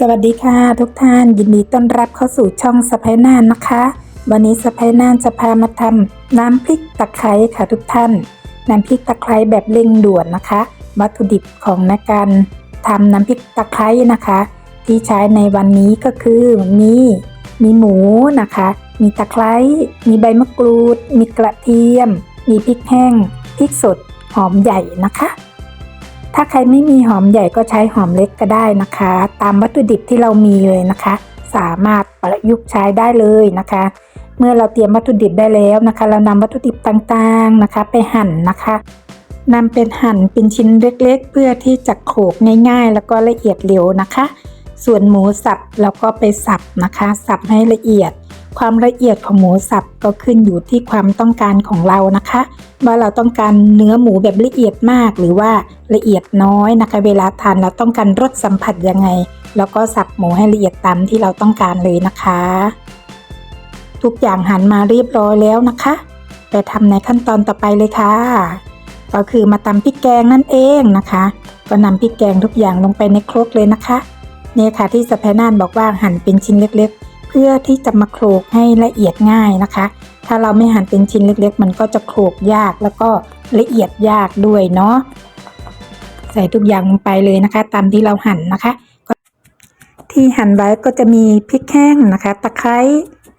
สวัสดีค่ะทุกท่านยินดีต้อนรับเข้าสู่ช่องสไปนานนะคะ วันนี้สไปนานจะพามาทำน้ำพริกตะไคร้ค่ะทุกท่าน น้ำพริกตะไคร้แบบเร่งด่วนนะคะ วัตถุดิบของในการทำน้ำพริกตะไคร้นะคะ ที่ใช้ในวันนี้ก็คือมีมีหมูนะคะ มีตะไคร้มีใบมะกรูด มีกระเทียม มีพริกแห้งพริกสดหอมใหญ่นะคะ ถ้าใครไม่มีหอมใหญ่ก็ใช้หอมเล็กก็ได้นะคะ ตามวัตถุดิบที่เรามีเลยนะคะ สามารถประยุกต์ใช้ได้เลยนะคะ เมื่อเราเตรียมวัตถุดิบได้แล้วนะคะ เรานำวัตถุดิบต่างๆนะคะ ไปหั่นนะคะนำเป็นหั่นเป็นชิ้นเล็กๆ เพื่อที่จะโขลกง่ายๆ แล้วก็ละเอียดเร็วนะคะ ส่วนหมูสับเราก็ไปสับนะคะ สับให้ละเอียด ความละเอียดของหมูสับก็ขึ้นอยู่ที่ความต้องการของเรานะคะ ว่าเราต้องการเนื้อหมูแบบละเอียดมากหรือว่าละเอียดน้อยนะคะ เวลาทานเราต้องการรสสัมผัสยังไง แล้วก็สับหมูให้ละเอียดตามที่เราต้องการเลยนะคะ ทุกอย่างหันมาเรียบร้อยแล้วนะคะ ไปทำในขั้นตอนต่อไปเลยค่ะ ก็คือมาตำพริกแกงนั่นเองนะคะ ก็นำพริกแกงทุกอย่างลงไปในครกเลยนะคะเนี่ยค่ะที่สะพนานบอกว่าหั่นเป็นชิ้นเล็กๆ เพื่อที่จะมาโขลกให้ละเอียดง่ายนะคะ ถ้าเราไม่หั่นเป็นชิ้นเล็ก ๆ มันก็จะโขลกยากแล้วก็ละเอียดยากด้วยเนาะใส่ทุกอย่างลงไปเลยนะคะ ตามที่เราหั่นนะคะ ที่หั่นไว้ก็จะมีพริกแห้งนะคะ ตะไคร้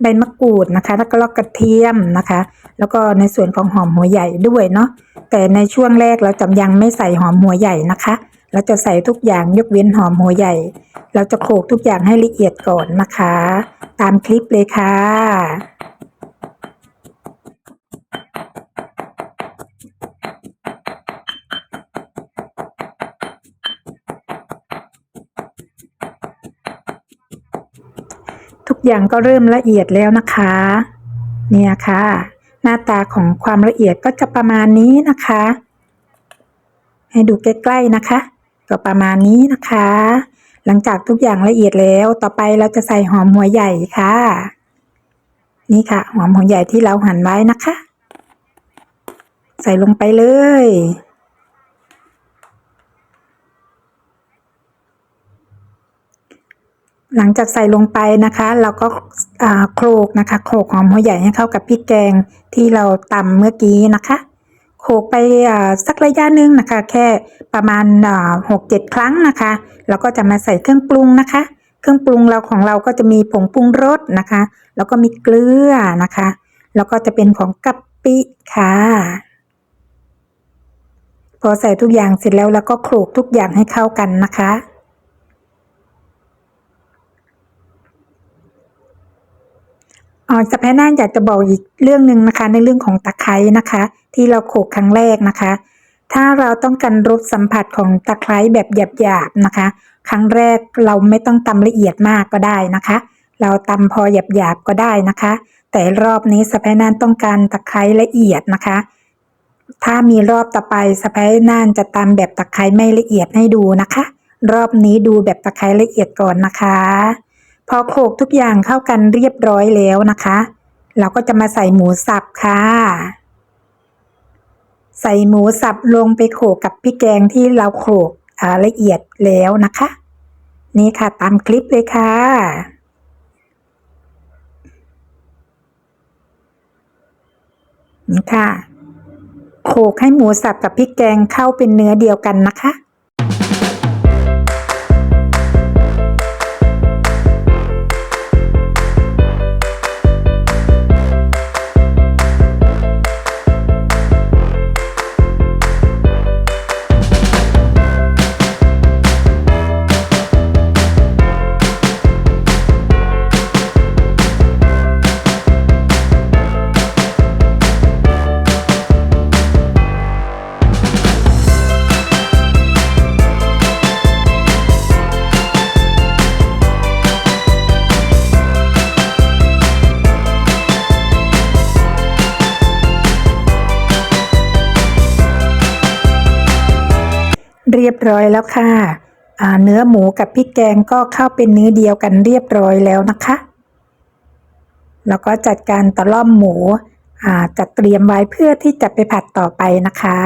ใบมะกรูดนะคะ แล้วก็กระเทียมนะคะ แล้วก็ในส่วนของหอมหัวใหญ่ด้วยเนาะแต่ในช่วงแรกเราจะยังไม่ใส่หอมหัวใหญ่นะคะ เราจะใส่ทุกอย่างยกเว้นหอมหัวใหญ่ เราจะโขลกทุกอย่างให้ละเอียดก่อนนะคะ ตามคลิปเลยค่ะทุกอย่างก็เริ่มละเอียดแล้วนะคะ เนี่ยค่ะ หน้าตาของความละเอียดก็จะประมาณนี้นะคะ ให้ดูใกล้ๆนะคะ ก็ประมาณนี้นะคะ หลังจากทุกอย่างละเอียดแล้ว ต่อไปเราจะใส่หอมหัวใหญ่ค่ะ นี่ค่ะ หอมหัวใหญ่ที่เราหั่นไว้นะคะ ใส่ลงไปเลย หลังจากใส่ลงไปนะคะ เราก็โขลกนะคะโขลกหอมหัวใหญ่ให้เข้ากับพริกแกงที่เราตำเมื่อกี้นะคะ โขกไปสักระยะหนึ่งนะคะ แค่ประมาณหกเจ็ดครั้งนะคะ แล้วก็จะมาใส่เครื่องปรุงนะคะ เครื่องปรุงเราของเราก็จะมีผงปรุงรสนะคะ แล้วก็มีเกลือนะคะ แล้วก็จะเป็นของกะปิค่ะ พอใส่ทุกอย่างเสร็จแล้วเราก็โขลกทุกอย่างให้เข้ากันนะคะ อ๋อสะแพน่านอยากจะบอกอีกเรื่องหนึ่งนะคะ ในเรื่องของตะไคร้นะคะ ที่เราโขกครั้งแรกนะคะ ถ้าเราต้องการรสสัมผัสของตะไคร้แบบหยาบๆนะคะ ครั้งแรกเราไม่ต้องตำละเอียดมากก็ได้นะคะ เราตำพอหยาบๆก็ได้นะคะ แต่รอบนี้สะแพน่านต้องการตะไคร้ละเอียดนะคะ ถ้ามีรอบต่อไปสะแพน่านจะตำแบบตะไคร้ไม่ละเอียดให้ดูนะคะ รอบนี้ดูแบบตะไคร้ละเอียดก่อนนะคะ พอโขลกทุกอย่างเข้ากันเรียบร้อยแล้วนะคะ เราก็จะมาใส่หมูสับค่ะ ใส่หมูสับลงไปโขลกกับพริกแกงที่เราโขลกละเอียดแล้วนะคะ นี่ค่ะตามคลิปเลยค่ะนี่ค่ะโขลกให้หมูสับกับพริกแกงเข้าเป็นเนื้อเดียวกันนะคะ รียบร้อยแล้วค่ะเนื้อหมูกับพริกแกงก็เข้าเป็นเนื้อเดียวกันเรียบร้อยแล้วนะคะ แล้วก็จัดการตะล่อมหมูจัดเตรียมไว้เพื่อที่จะไปผัดต่อไปนะคะ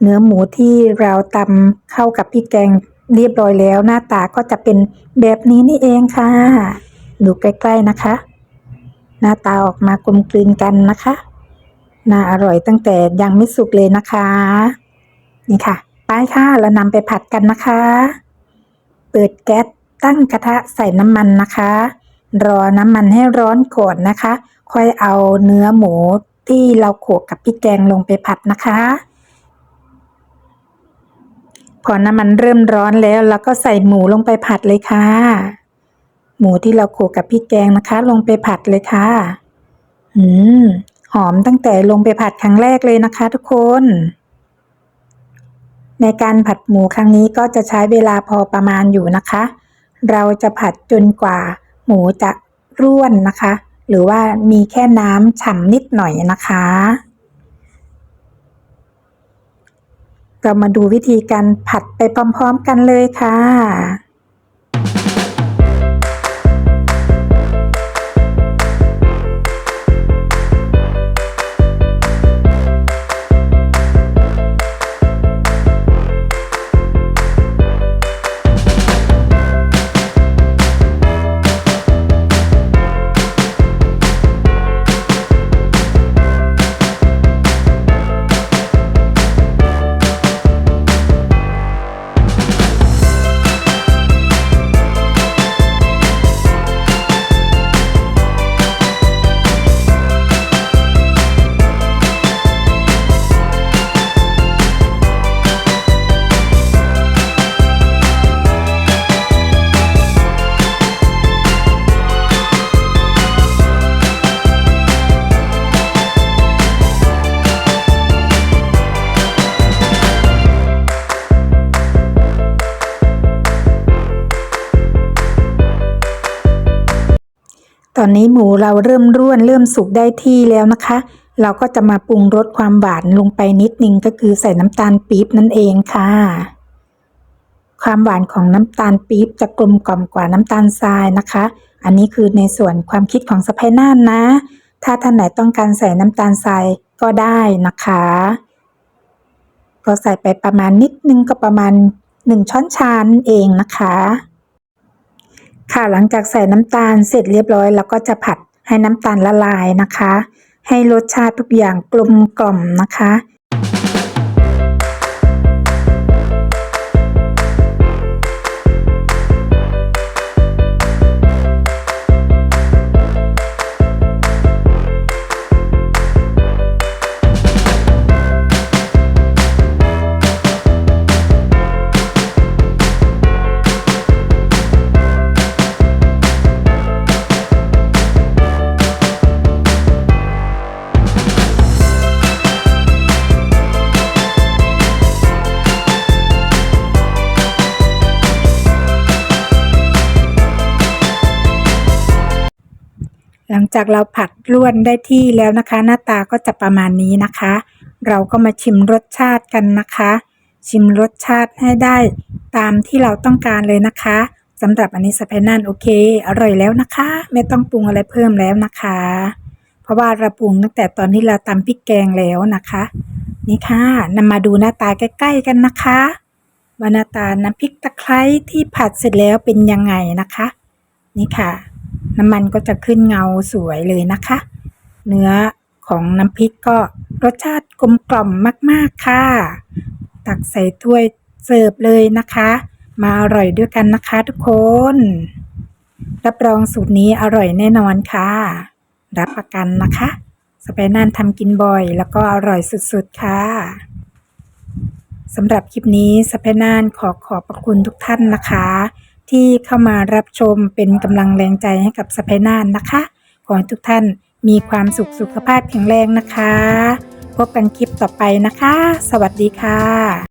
เนื้อหมูที่เราตำเข้ากับพริกแกงเรียบร้อยแล้ว หน้าตาก็จะเป็นแบบนี้นี่เองค่ะ ดูใกล้ๆนะคะ หน้าตาออกมากลมกลืนกันนะคะ น่าอร่อยตั้งแต่ยังไม่สุกเลยนะคะ นี่ค่ะ ไปค่ะเรานำไปผัดกันนะคะ เปิดแก๊สตั้งกระทะใส่น้ำมันนะคะ รอน้ำมันให้ร้อนก่อนนะคะ ค่อยเอาเนื้อหมูที่เราโขกกับพริกแกงลงไปผัดนะคะ พอน้ำมันเริ่มร้อนแล้วเราก็ใส่หมูลงไปผัดเลยค่ะ หมูที่เราโขกกับพริกแกงนะคะ ลงไปผัดเลยค่ะอืมหอมตั้งแต่ลงไปผัดครั้งแรกเลยนะคะ ทุกคน ในการผัดหมูครั้งนี้ก็จะใช้เวลาพอประมาณอยู่นะคะ เราจะผัดจนกว่าหมูจะร่วนนะคะ หรือว่ามีแค่น้ำฉ่ำนิดหน่อยนะคะ เรามาดูวิธีการผัดไปพร้อม ๆ กันเลยค่ะ ตอนนี้หมูเราเริ่มร่วนเริ่มสุกได้ที่แล้วนะคะ เราก็จะมาปรุงรสความหวานลงไปนิดนึงก็คือใส่น้ำตาลปี๊บนั่นเองค่ะ ความหวานของน้ำตาลปี๊บจะกลมกล่อมกว่าน้ำตาลทรายนะคะ อันนี้คือในส่วนความคิดของสไปน่านนะ ถ้าท่านไหนต้องการใส่น้ำตาลทรายก็ได้นะคะ ก็ใส่ไปประมาณนิดนึงก็ประมาณหนึ่งช้อนชานั่นเองนะคะ ค่ะหลังจากใส่น้ำตาลเสร็จเรียบร้อยเราก็จะผัดให้น้ำตาลละลายนะคะ ให้รสชาติทุกอย่างกลมกล่อมนะคะ งจากเราผัดร่วนได้ที่แล้วนะคะ หน้าตาก็จะประมาณนี้นะคะ เราก็มาชิมรสชาติกันนะคะ ชิมรสชาติให้ได้ตามที่เราต้องการเลยนะคะสำหรับอันนี้สไปนันโอเค อร่อยแล้วนะคะ ไม่ต้องปรุงอะไรเพิ่มแล้วนะคะ เพราะว่าเราปรุงตั้งแต่ตอนที่เราตำพริกแกงแล้วนะคะ นี่ค่ะนำมาดูหน้าตาใกล้ๆกันนะคะว่าหน้าตาน้ำพริกตะไคร้ที่ผัดเสร็จแล้วเป็นยังไงนะคะ นี่ค่ะ น้ำมันก็จะขึ้นเงาสวยเลยนะคะ เนื้อของน้ำพริกก็รสชาติกลมกล่อมมาก ๆ ค่ะ ตักใส่ถ้วยเสิร์ฟเลยนะคะ มาอร่อยด้วยกันนะคะทุกคน รับรองสูตรนี้อร่อยแน่นอนค่ะ รับประกันนะคะ สไปนานทำกินบ่อย แล้วก็อร่อยสุด ๆ ค่ะสำหรับคลิปนี้สไปนานขอขอบพระคุณทุกท่านนะคะ ที่เข้ามารับชมเป็นกำลังแรงใจให้กับสไปนานนะคะ ขอให้ทุกท่านมีความสุขสุขภาพแข็งแรงนะคะ พบกันคลิปต่อไปนะคะ สวัสดีค่ะ